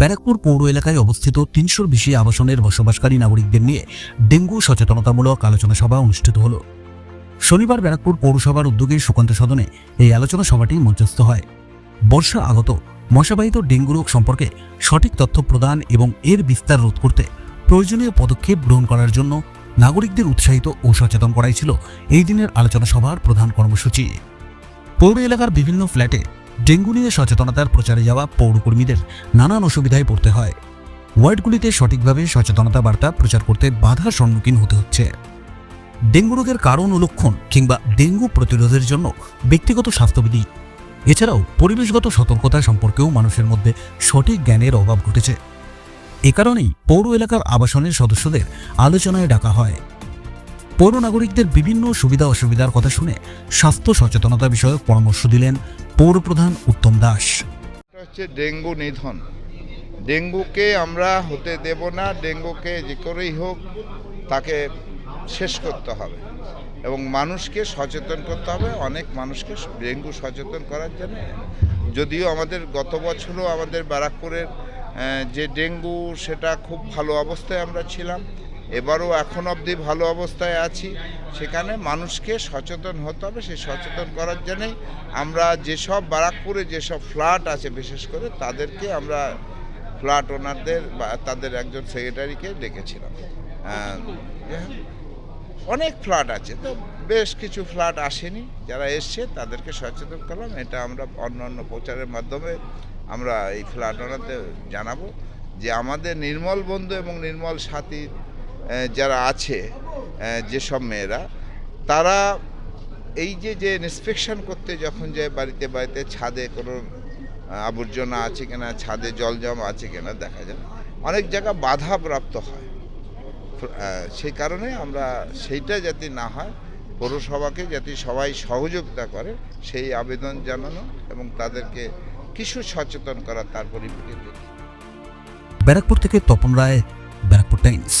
ব্যারাকপুর পৌর এলাকায় অবস্থিত তিনশোর বেশি আবাসনের বসবাসকারী নাগরিকদের নিয়ে ডেঙ্গু সচেতনতামূলক আলোচনা সভা অনুষ্ঠিত হল। শনিবার ব্যারাকপুর পৌরসভার উদ্যোগে সুকান্ত সদনে এই আলোচনা সভাটি মঞ্চস্থ হয়। বর্ষা আগত মশাবাহিত ডেঙ্গু রোগ সম্পর্কে সঠিক তথ্য প্রদান এবং এর বিস্তার রোধ করতে প্রয়োজনীয় পদক্ষেপ গ্রহণ করার জন্য নাগরিকদের উৎসাহিত ও সচেতন করাই ছিল এই দিনের আলোচনা সভার প্রধান কর্মসূচি। পৌর এলাকার বিভিন্ন ফ্ল্যাটে ডেঙ্গু নিয়ে সচেতনতার প্রচারে যাওয়া পৌরকর্মীদের নানান অসুবিধায় পড়তে হয়। ওয়ার্ডগুলিতে সঠিকভাবে সচেতনতা বার্তা প্রচার করতে বাধার সম্মুখীন হতে হচ্ছে। ডেঙ্গু রোগের কারণ ও লক্ষণ কিংবা ডেঙ্গু প্রতিরোধের জন্য ব্যক্তিগত স্বাস্থ্যবিধি। এছাড়াও পরিবেশগত সতর্কতা সম্পর্কেও মানুষের মধ্যে সঠিক জ্ঞানের অভাব ঘটেছে। এ কারণেই পৌর এলাকার আবাসনের সদস্যদের আলোচনায় ডাকা হয়। পৌর নাগরিকদের বিভিন্ন সুবিধা অসুবিধার কথা শুনে স্বাস্থ্য সচেতনতা বিষয়ক পরামর্শ দিলেন পৌর প্রধান উত্তম দাস। হচ্ছে ডেঙ্গু নিধন। ডেঙ্গুকে আমরা হতে দেব না, ডেঙ্গুকে যে করেই হোক তাকে শেষ করতে হবে এবং মানুষকে সচেতন করতে হবে, অনেক মানুষকে ডেঙ্গু সচেতন করার জন্য। যদিও আমাদের গত বছরও আমাদের ব্যারাকপুরের যে ডেঙ্গু সেটা খুব ভালো অবস্থায় আমরা ছিলাম এবারও এখন অবধি ভালো অবস্থায় আছি। সেখানে মানুষকে সচেতন হতে হবে। সেই সচেতন করার জন্যই আমরা যেসব বারাকপুরে যেসব ফ্ল্যাট আছে বিশেষ করে তাদেরকে আমরা ফ্ল্যাট ওনারদের বা তাদের একজন সেক্রেটারিকে ডেকেছিলাম। হোক, অনেক ফ্ল্যাট আছে। তো বেশ কিছু ফ্ল্যাট আসেনি। যারা এসছে তাদেরকে সচেতন করলাম। এটা আমরা অন্য অন্য প্রচারের মাধ্যমে আমরা এই ফ্ল্যাট ওনারদের জানাব যে আমাদের নির্মল বন্ধু এবং নির্মল সাথী যারা আছে যেসব মেয়েরা, তারা এই যে যে ইন্সপেকশন করতে যখন যায় বাড়িতে বাড়িতে ছাদে কোনো আবর্জনা আছে কিনা, ছাদে জল জমা আছে কিনা দেখা যায়, অনেক জায়গা বাধাপ্রাপ্ত হয়। সেই কারণে আমরা সেইটা যাতে না হয়, পৌরসভাকে যাতে সবাই সহযোগিতা করে, সেই আবেদন জানানো এবং তাদেরকে কিছু সচেতন করা তার পরিপ্রেক্ষিতে। ব্যারাকপুর থেকে তপন রায়, ব্যারাকপুর টাইমস।